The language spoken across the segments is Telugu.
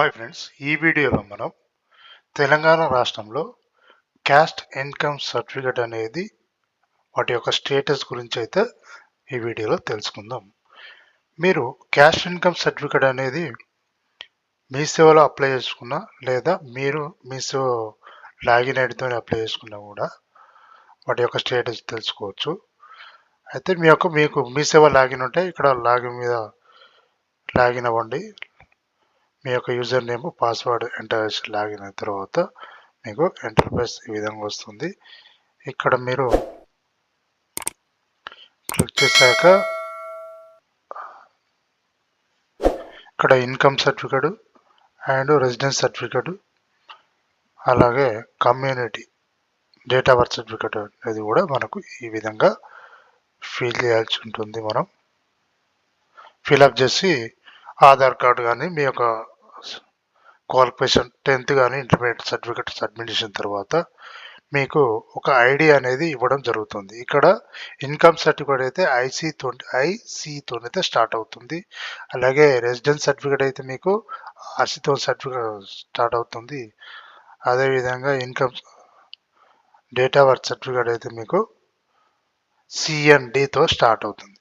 హాయ్ ఫ్రెండ్స్ ఈ వీడియోలో మనం తెలంగాణ రాష్ట్రంలో క్యాస్ట్ ఇన్కమ్ సర్టిఫికేట్ అనేది వాటి యొక్క స్టేటస్ గురించి అయితే ఈ వీడియోలో తెలుసుకుందాం. మీరు క్యాస్ట్ ఇన్కమ్ సర్టిఫికేట్ అనేది మీ సేవలో అప్లై చేసుకున్నా లేదా మీరు మీ సేవ లాగిన్ ఐడితో అప్లై చేసుకున్నా కూడా వాటి యొక్క స్టేటస్ తెలుసుకోవచ్చు. అయితే మీ యొక్క మీకు మీ సేవ లాగిన్ ఉంటే ఇక్కడ లాగిన్ మీద లాగిన్ అవ్వండి. మీ యొక్క యూజర్ నేమ్ పాస్వర్డ్ ఎంటర్ చేసి లాగిన్ అయిన తర్వాత మీకు ఎంటర్ప్రైజ్ ఈ విధంగా వస్తుంది. ఇక్కడ మీరు క్లిక్ చేశాక ఇక్కడ income certificate and residence certificate అలాగే community date of birth certificate అనేది కూడా మనకు ఈ విధంగా ఫిల్ చేయాల్సి ఉంటుంది మనం. ఫిలప్ చేసి ఆధార్ కార్డు కానీ మీ యొక్క క్వాలిఫికేషన్ టెన్త్ కానీ ఇంటర్మీడియట్ సర్టిఫికేట్ సబ్మిట్ చేసిన తర్వాత మీకు ఒక ఐడి అనేది ఇవ్వడం జరుగుతుంది. ఇక్కడ ఇన్కమ్ సర్టిఫికేట్ అయితే ఐసీ తోటి ఐసీతో అయితే స్టార్ట్ అవుతుంది. అలాగే రెసిడెన్స్ సర్టిఫికేట్ అయితే మీకు ఆర్సీతో సర్టిఫికేట్ స్టార్ట్ అవుతుంది. అదేవిధంగా income date of birth certificate అయితే మీకు సిఎన్డితో స్టార్ట్ అవుతుంది.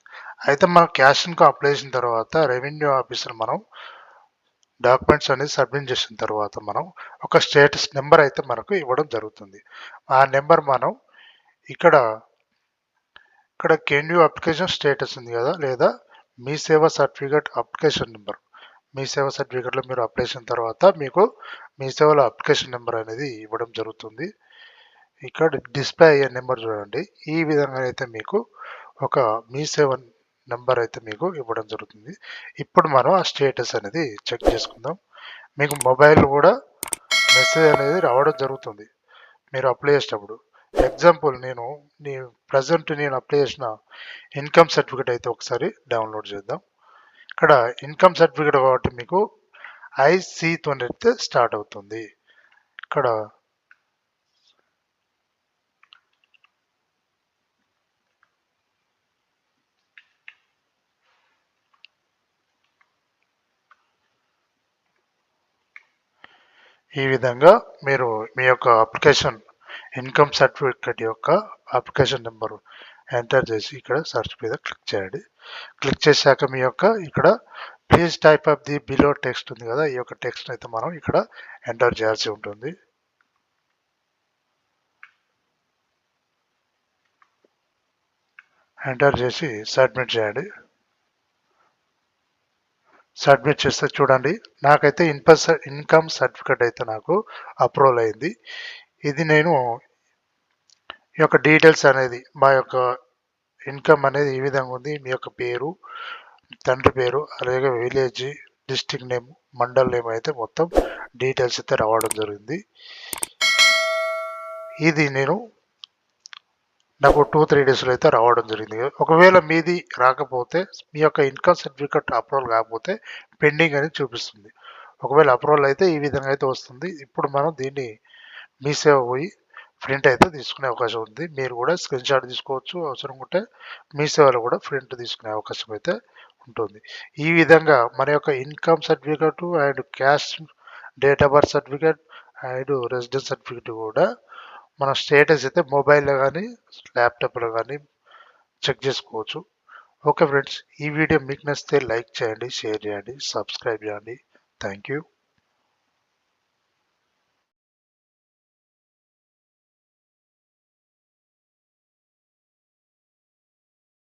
అయితే మనం క్యాష్ ఇన్కమ్ అప్లై చేసిన తర్వాత రెవెన్యూ ఆఫీసర్ మనం డాక్యుమెంట్స్ అనేది సబ్మిట్ చేసిన తర్వాత మనం ఒక స్టేటస్ నెంబర్ అయితే మనకు ఇవ్వడం జరుగుతుంది. ఆ నెంబర్ మనం ఇక్కడ ఇక్కడ కెన్యూ అప్లికేషన్ స్టేటస్ ఉంది కదా లేదా మీ సేవ సర్టిఫికేట్ అప్లికేషన్ నెంబర్. మీ సేవ సర్టిఫికేట్లో మీరు అప్లై చేసిన తర్వాత మీకు మీ సేవలో అప్లికేషన్ నెంబర్ అనేది ఇవ్వడం జరుగుతుంది. ఇక్కడ డిస్ప్లే అయ్యే నెంబర్ చూడండి. ఈ విధంగా అయితే మీకు ఒక మీ సేవ నెంబర్ అయితే మీకు ఇవ్వడం జరుగుతుంది. ఇప్పుడు మనం ఆ స్టేటస్ అనేది చెక్ చేసుకుందాం. మీకు మొబైల్ కూడా మెసేజ్ అనేది రావడం జరుగుతుంది. మీరు అప్లై చేసేటప్పుడు. ఎగ్జాంపుల్ నేను నీ ప్రజెంట్ నేను అప్లై చేసిన ఇన్కమ్ సర్టిఫికేట్ అయితే ఒకసారి డౌన్లోడ్ చేద్దాం. ఇక్కడ ఇన్కమ్ సర్టిఫికేట్ కాబట్టి మీకు ఐసీతో అయితే స్టార్ట్ అవుతుంది. ఇక్కడ ఈ విధంగా మీరు మీ యొక్క అప్లికేషన్ ఇన్కమ్ సర్టిఫికేట్ యొక్క అప్లికేషన్ నెంబరు ఎంటర్ చేసి ఇక్కడ సర్చ్ మీద క్లిక్ చేయండి. క్లిక్ చేశాక మీ యొక్క ఇక్కడ please type of the below text ఉంది కదా ఈ యొక్క టెక్స్ట్ అయితే మనం ఇక్కడ ఎంటర్ చేయాల్సి ఉంటుంది. ఎంటర్ చేసి సబ్మిట్ చేయండి. సబ్మిట్ చేస్తే చూడండి. నాకైతే ఇన్పస్ ఇన్కమ్ సర్టిఫికేట్ అయితే నాకు అప్రూవల్ అయింది. ఇది నేను ఈ యొక్క డీటెయిల్స్ అనేది మా యొక్క ఇన్కమ్ అనేది ఈ విధంగా ఉంది. మీ యొక్క పేరు తండ్రి పేరు అలాగే village district name mandal name అయితే మొత్తం డీటెయిల్స్ అయితే రావడం జరిగింది. ఇది నేను నాకు టూ త్రీ డేస్లో అయితే రావడం జరిగింది. ఒకవేళ మీది రాకపోతే మీ యొక్క ఇన్కమ్ సర్టిఫికెట్ అప్రూవల్ కాకపోతే పెండింగ్ అని చూపిస్తుంది. ఒకవేళ అప్రూవల్ అయితే ఈ విధంగా అయితే వస్తుంది. ఇప్పుడు మనం దీన్ని మీ సేవ పోయి ప్రింట్ అయితే తీసుకునే అవకాశం ఉంది. మీరు కూడా స్క్రీన్ షాట్ తీసుకోవచ్చు. అవసరం ఉంటే మీ సేవలో కూడా ప్రింట్ తీసుకునే అవకాశం అయితే ఉంటుంది. ఈ విధంగా మన యొక్క income certificate and caste date of birth certificate and residence certificate కూడా మన స్టేటస్ అయితే మొబైల్లో కానీ ల్యాప్టాప్లో కానీ చెక్ చేసుకోవచ్చు. ఓకే ఫ్రెండ్స్ ఈ వీడియో మీకు నచ్చితే లైక్ చేయండి షేర్ చేయండి సబ్స్క్రైబ్ చేయండి. Thank you.